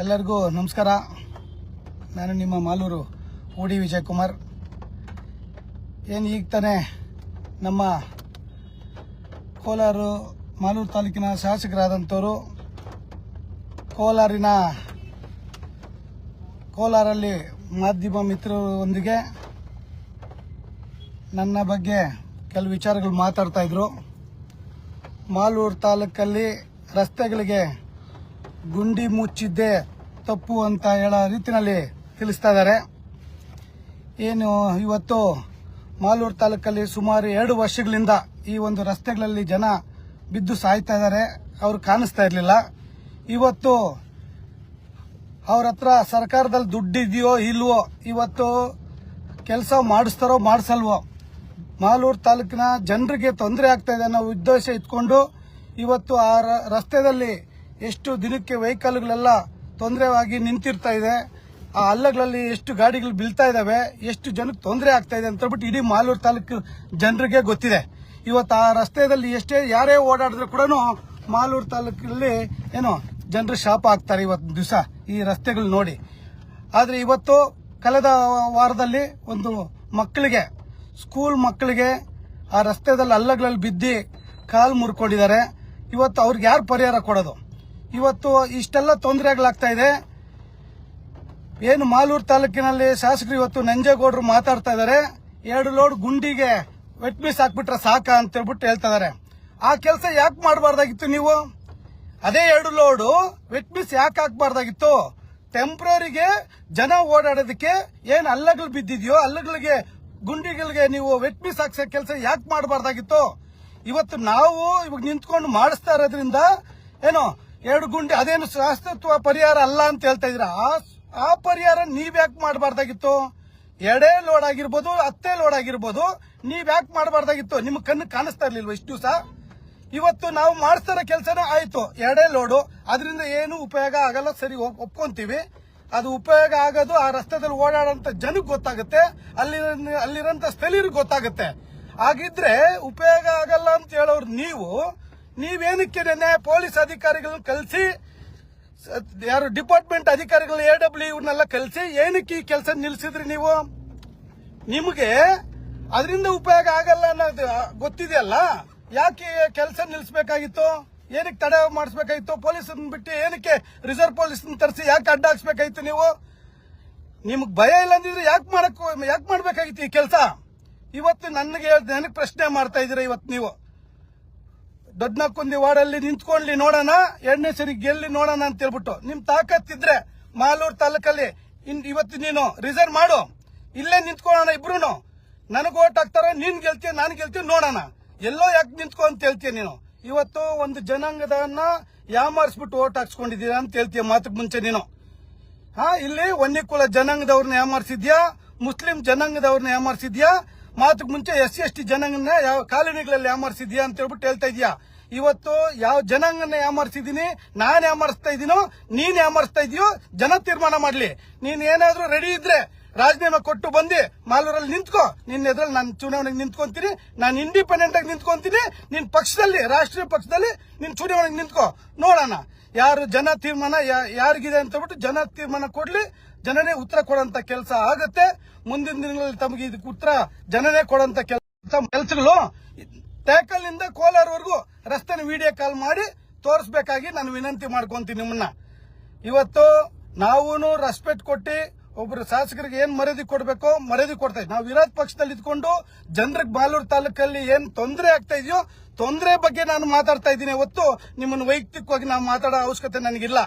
ಎಲ್ಲರಿಗೂ ನಮಸ್ಕಾರ. ನಾನು ನಿಮ್ಮ ಮಾಲೂರು ಉಡಿ ವಿಜಯಕುಮಾರ್. ಏನು ಈಗ ತಾನೇ ನಮ್ಮ ಕೋಲಾರ ಮಾಲೂರು ತಾಲೂಕಿನ ಶಾಸಕರಾದಂಥವರು ಕೋಲಾರಿನ ಕೋಲಾರಲ್ಲಿ ಮಾಧ್ಯಮ ಮಿತ್ರರೊಂದಿಗೆ ನನ್ನ ಬಗ್ಗೆ ಕೆಲವು ವಿಚಾರಗಳು ಮಾತಾಡ್ತಾ ಇದ್ರು. ಮಾಲೂರು ತಾಲೂಕಲ್ಲಿ ರಸ್ತೆಗಳಿಗೆ ಗುಂಡಿ ಮುಚ್ಚಿದ್ದೆ ತಪ್ಪು ಅಂತ ಹೇಳೋ ರೀತಿನಲ್ಲಿ ತಿಳಿಸ್ತಾ ಇದ್ದಾರೆ. ಏನು ಇವತ್ತು ಮಾಲೂರು ತಾಲೂಕಲ್ಲಿ ಸುಮಾರು ಎರಡು ವರ್ಷಗಳಿಂದ ಈ ಒಂದು ರಸ್ತೆಗಳಲ್ಲಿ ಜನ ಬಿದ್ದು ಸಾಯ್ತಾ ಇದ್ದಾರೆ. ಅವ್ರು ಕಾಣಿಸ್ತಾ ಇರಲಿಲ್ಲ. ಇವತ್ತು ಅವ್ರ ಹತ್ರ ಸರ್ಕಾರದಲ್ಲಿ ದುಡ್ಡಿದೆಯೋ ಇಲ್ವೋ ಇವತ್ತು ಕೆಲಸ ಮಾಡಿಸ್ತಾರೋ ಮಾಡಿಸಲ್ವೋ? ಮಾಲೂರು ತಾಲೂಕಿನ ಜನರಿಗೆ ತೊಂದರೆ ಆಗ್ತಾ ಇದೆ ಅನ್ನೋ ಉದ್ದೇಶ ಇಟ್ಕೊಂಡು ಇವತ್ತು ಆ ರಸ್ತೆಯಲ್ಲಿ ಎಷ್ಟು ದಿನಕ್ಕೆ ವೆಹಿಕಲ್ಗಳೆಲ್ಲ ತೊಂದರೆವಾಗಿ ನಿಂತಿರ್ತಾ ಇದೆ, ಆ ಹಳ್ಳಗಳಲ್ಲಿ ಎಷ್ಟು ಗಾಡಿಗಳು ಬೀಳ್ತಾ ಇದಾವೆ, ಎಷ್ಟು ಜನಕ್ಕೆ ತೊಂದರೆ ಆಗ್ತಾ ಇದೆ ಅಂತ ಹೇಳ್ಬಿಟ್ಟು ಇಡೀ ಮಾಲೂರು ತಾಲೂಕು ಜನರಿಗೆ ಗೊತ್ತಿದೆ. ಇವತ್ತು ಆ ರಸ್ತೆಯಲ್ಲಿ ಎಷ್ಟೇ ಯಾರೇ ಓಡಾಡಿದ್ರು ಕೂಡ ಮಾಲೂರು ತಾಲೂಕಲ್ಲಿ ಏನು ಜನರು ಶಾಪ ಆಗ್ತಾರೆ ಇವತ್ತು ದಿವಸ ಈ ರಸ್ತೆಗಳು ನೋಡಿ. ಆದರೆ ಇವತ್ತು ಕಳೆದ ವಾರದಲ್ಲಿ ಒಂದು ಮಕ್ಕಳಿಗೆ, ಸ್ಕೂಲ್ ಮಕ್ಕಳಿಗೆ ಆ ರಸ್ತೆದಲ್ಲಿ ಹಳ್ಳಗಳಲ್ಲಿ ಬಿದ್ದು ಕಾಲು ಮುರ್ಕೊಂಡಿದ್ದಾರೆ. ಇವತ್ತು ಅವ್ರಿಗೆ ಯಾರು ಪರಿಹಾರ ಕೊಡೋದು? ಇವತ್ತು ಇಷ್ಟೆಲ್ಲ ತೊಂದರೆಗಳಾಗ್ತಾ ಇದೆ. ಏನು ಮಾಲೂರು ತಾಲೂಕಿನಲ್ಲಿ ಶಾಸಕರು ಇವತ್ತು ನಂಜೇಗೌಡರು ಮಾತಾಡ್ತಾ ಇದ್ದಾರೆ. ಎರಡು ಲೋಡ್ ಗುಂಡಿಗೆ ವೆಟ್ ಮೀಸ್ ಹಾಕ್ಬಿಟ್ರೆ ಸಾಕ ಅಂತ ಹೇಳ್ಬಿಟ್ಟು ಹೇಳ್ತಾ ಇದಾರೆ ಆ ಕೆಲಸ ಯಾಕೆ ಮಾಡಬಾರ್ದಾಗಿತ್ತು ನೀವು? ಅದೇ ಎರಡು ಲೋಡು ವೆಟ್ ಮೀಸ್ ಯಾಕೆ ಹಾಕ್ಬಾರ್ದಾಗಿತ್ತು? ಟೆಂಪ್ರರಿಗೆ ಜನ ಓಡಾಡೋದಕ್ಕೆ ಏನು ಅಲ್ಲಗಳು ಬಿದ್ದಿದೆಯೋ, ಅಲ್ಲಗಳಿಗೆ ಗುಂಡಿಗಳಿಗೆ ನೀವು ವೆಟ್ ಮೀಸ್ ಹಾಕ್ಸೋ ಕೆಲಸ ಯಾಕೆ ಮಾಡಬಾರ್ದಾಗಿತ್ತು? ಇವತ್ತು ನಾವು ಇವಾಗ ನಿಂತ್ಕೊಂಡು ಮಾಡಿಸ್ತಾ ಇರೋದ್ರಿಂದ ಏನೋ ಎರಡು ಗುಂಡಿ, ಅದೇನು ಶಾಸ್ತ್ರತ್ವ ಪರಿಹಾರ ಅಲ್ಲ ಅಂತ ಹೇಳ್ತಾ ಇದ್ರ ಆ ಪರಿಹಾರ ನೀವ್ಯಾಕೆ ಮಾಡಬಾರ್ದಾಗಿತ್ತು? ಎರಡೇ ಲೋಡ್ ಆಗಿರ್ಬೋದು, ಅತ್ತೆ ಲೋಡ್ ಆಗಿರ್ಬೋದು, ನೀವ್ ಯಾಕೆ ಮಾಡಬಾರ್ದಾಗಿತ್ತು? ನಿಮ್ ಕಣ್ಣು ಕಾಣಿಸ್ತಾ ಇರ್ಲಿಲ್ವ ಇಷ್ಟು ದಿವಸ? ಇವತ್ತು ನಾವು ಮಾಡಿಸ್ತಾರ ಕೆಲಸನ ಆಯ್ತು ಎರಡೇ ಲೋಡು. ಅದರಿಂದ ಏನು ಉಪಯೋಗ ಆಗಲ್ಲ, ಸರಿ, ಒಪ್- ಒಪ್ಕೊಂತೀವಿ. ಅದು ಉಪಯೋಗ ಆಗೋದು ಆ ರಸ್ತೆದಲ್ಲಿ ಓಡಾಡೋಂತ ಜನಕ್ಕೆ ಗೊತ್ತಾಗುತ್ತೆ ಅಲ್ಲಿ ಅಲ್ಲಿರೋಂಥ ಸ್ಥಳೀಯರಿಗೆ ಗೊತ್ತಾಗುತ್ತೆ. ಹಾಗಿದ್ರೆ ಉಪಯೋಗ ಆಗಲ್ಲ ಅಂತ ಹೇಳೋರು ನೀವು ನೀವೇನಕ್ಕೆ ಪೊಲೀಸ್ ಅಧಿಕಾರಿಗಳನ್ನ ಕಳಿಸಿ ಯಾರು ಡಿಪಾರ್ಟ್ಮೆಂಟ್ ಅಧಿಕಾರಿಗಳು ಎ ಡಬ್ಲ್ಯೂ ಇವ್ರನ್ನೆಲ್ಲ ಏನಕ್ಕೆ ಈ ಕೆಲಸ ನಿಲ್ಸಿದ್ರಿ ನೀವು? ನಿಮಗೆ ಅದರಿಂದ ಉಪಯೋಗ ಆಗಲ್ಲ ಅನ್ನೋದು ಗೊತ್ತಿದೆಯಲ್ಲ? ಯಾಕೆ ಕೆಲಸ ನಿಲ್ಲಿಸಬೇಕಾಗಿತ್ತು ಏನಕ್ಕೆ ತಡೆ ಮಾಡಿಸ್ಬೇಕಾಗಿತ್ತು? ಪೊಲೀಸ್ ಬಿಟ್ಟು ಏನಕ್ಕೆ ರಿಸರ್ವ್ ಪೊಲೀಸ್ ತರಿಸಿ ಯಾಕೆ ಅಡ್ಡ ಹಾಕ್ಸ್ಬೇಕಾಗಿತ್ತು ನೀವು? ನಿಮ್ಗೆ ಭಯ ಇಲ್ಲ ಅಂದಿದ್ರೆ ಯಾಕೆ ಮಾಡಕ್, ಯಾಕೆ ಮಾಡಬೇಕಾಗಿತ್ತು ಈ ಕೆಲಸ? ಇವತ್ತು ನನಗೆ ನನಗೆ ಪ್ರಶ್ನೆ ಮಾಡ್ತಾ ಇದ್ದೀರಾ ಇವತ್ತು ನೀವು? ದೊಡ್ಡನಕ್ಕುಂದಿ ವಾರ್ಡಲ್ಲಿ ನಿಂತ್ಕೊಳ್ಳಿ ನೋಡೋಣ ಎರಡನೇ ಸರಿ ಗೆಲ್ಲಿ ನೋಡೋಣ ಅಂತ ಹೇಳ್ಬಿಟ್ಟು ನಿಮ್ ತಾಕತ್ತಿದ್ರೆ ಮಾಲೂರು ತಾಲೂಕಲ್ಲಿ ಇನ್ ಇವತ್ತು ನೀನು ರಿಸರ್ವ್ ಮಾಡು. ಇಲ್ಲೇ ನಿಂತ್ಕೊಳ್ಳೋಣ ಇಬ್ರು ನನಗೆ ಓಟ್ ಹಾಕ್ತಾರ, ನೀನ್ ಗೆಲ್ತೀಯ, ನಾನು ಗೆಲ್ತೀವಿ ನೋಡೋಣ. ಎಲ್ಲೋ ಯಾಕೆ ನಿಂತ್ಕೊ ಅಂತ ಹೇಳ್ತೀಯ ನೀನು. ಇವತ್ತು ಒಂದು ಜನಾಂಗದನ್ನ ಯಾಮಾರಿಸ್ಬಿಟ್ಟು ಓಟ್ ಹಾಕ್ಸ್ಕೊಂಡಿದ್ದೀರಾ ಅಂತ ಹೇಳ್ತೀಯ ಮಾತಕ್ಕೆ ಮುಂಚೆ ನೀನು. ಹಾ, ಇಲ್ಲಿ ಒನ್ನಿಕುಲ ಜನಾಂಗದವ್ರನ್ನ ಯಾಮಾರಿಸಿದ್ಯಾ? ಮುಸ್ಲಿಂ ಜನಾಂಗದವ್ರನ್ನ ಯಾಮಾರಿಸಿದ್ಯಾ? ಮಾತಕ್ಕೆ ಮುಂಚೆ ಎಸ್ ಸಿ ಎಸ್ ಟಿ ಜನಾಂಗನ ಯಾವ ಕಾಲೋನಿಗಳಲ್ಲಿ ಯಾಮಾರಿಸಿದ್ಯಾ ಅಂತ ಹೇಳ್ಬಿಟ್ಟು ಹೇಳ್ತಾ ಇದೀಯಾ? ಇವತ್ತು ಯಾವ ಜನಾಂಗನ ಯಾಮಾರಿಸಿದೀನಿ ನಾನ್ ಯಾಮಾರಿಸ್ತಾ ಇದೀನೋ ನೀನ್ ಯಾಮಾರಿಸ್ತಾ ಇದೀಯೋ, ಜನ ತೀರ್ಮಾನ ಮಾಡ್ಲಿ. ನೀನ್ ಏನಾದ್ರೂ ರೆಡಿ ಇದ್ರೆ ರಾಜೀನಾಮೆ ಕೊಟ್ಟು ಬಂದು, ಮಾಲೂರಲ್ಲಿ ನಿಂತ್ಕೋ. ನಿನ್ನ ಎದುರಲ್ಲಿ ನಾನು ಚುನಾವಣೆಗೆ ನಿಂತ್ಕೊಂತೀನಿ, ನಾನು ಇಂಡಿಪೆಂಡೆಂಟ್ ಆಗಿ ನಿಂತ್ಕೊಂತೀನಿ, ನಿನ್ ಪಕ್ಷದಲ್ಲಿ, ರಾಷ್ಟ್ರೀಯ ಪಕ್ಷದಲ್ಲಿ ನಿನ್ ಚುನಾವಣೆಗೆ ನಿಂತ್ಕೋ. ನೋಡೋಣ, ಯಾರು ಜನ ತೀರ್ಮಾನ ಯಾರಿಗಿದೆ ಅಂತ ಹೇಳ್ಬಿಟ್ಟು ಜನ ತೀರ್ಮಾನ ಕೊಡ್ಲಿ ಜನನೇ ಉತ್ತರ ಕೊಡುವಂತ ಕೆಲಸ ಆಗುತ್ತೆ. ಮುಂದಿನ ದಿನಗಳಲ್ಲಿ ತಮಗೆ ಇದಕ್ಕೆ ಉತ್ತರ ಜನನೇ ಕೊಡುವಂತ ಕೆಲಸ ಕೆಲಸಗಳು. ಟ್ಯಾಕಲ್ನಿಂದ ಕೋಲಾರವರೆಗೂ ರಸ್ತೆನ ವಿಡಿಯೋ ಕಾಲ್ ಮಾಡಿ ತೋರಿಸ್ಬೇಕಾಗಿ ನಾನು ವಿನಂತಿ ಮಾಡ್ಕೊಂತೀನಿ ನಿಮ್ಮನ್ನ. ಇವತ್ತು ನಾವು ರೆಸ್ಪೆಕ್ಟ್ ಕೊಟ್ಟು ಒಬ್ರು ಶಾಸಕರಿಗೆ ಏನ್ ಮರ್ಯಾದೆ ಕೊಡಬೇಕು ಮರ್ಯಾದೆ ಕೊಡ್ತಾ ಇದ್ದೀವಿ. ನಾವು ವಿರೋಧ ಪಕ್ಷದಲ್ಲಿ ಇದ್ಕೊಂಡು ಜನರಿಗೆ ಬಾಲೂರು ತಾಲೂಕಲ್ಲಿ ಏನ್ ತೊಂದರೆ ಆಗ್ತಾ ಇದೆಯೋ ತೊಂದರೆ ಬಗ್ಗೆ ನಾನು ಮಾತಾಡ್ತಾ ಇದ್ದೀನಿ. ಇವತ್ತು ನಿಮ್ಮನ್ನು ವೈಯಕ್ತಿಕವಾಗಿ ನಾವು ಮಾತಾಡೋ ಅವಶ್ಯಕತೆ ನನಗಿಲ್ಲ.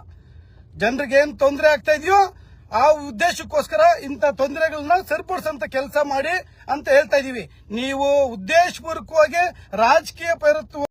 ಜನರಿಗೆ ಏನ್ ತೊಂದರೆ ಆಗ್ತಾ ಇದೆಯೋ ಆ ಉದ್ದೇಶಕ್ಕೋಸ್ಕರ ಇಂಥ ತೊಂದರೆಗಳನ್ನ ಸರಿಪಡಿಸಂತ ಕೆಲಸ ಮಾಡಿ ಅಂತ ಹೇಳ್ತಾ ಇದೀವಿ. ನೀವು ಉದ್ದೇಶಪೂರ್ವಕವಾಗಿ ರಾಜಕೀಯ ಪ್ರಯತ್ನ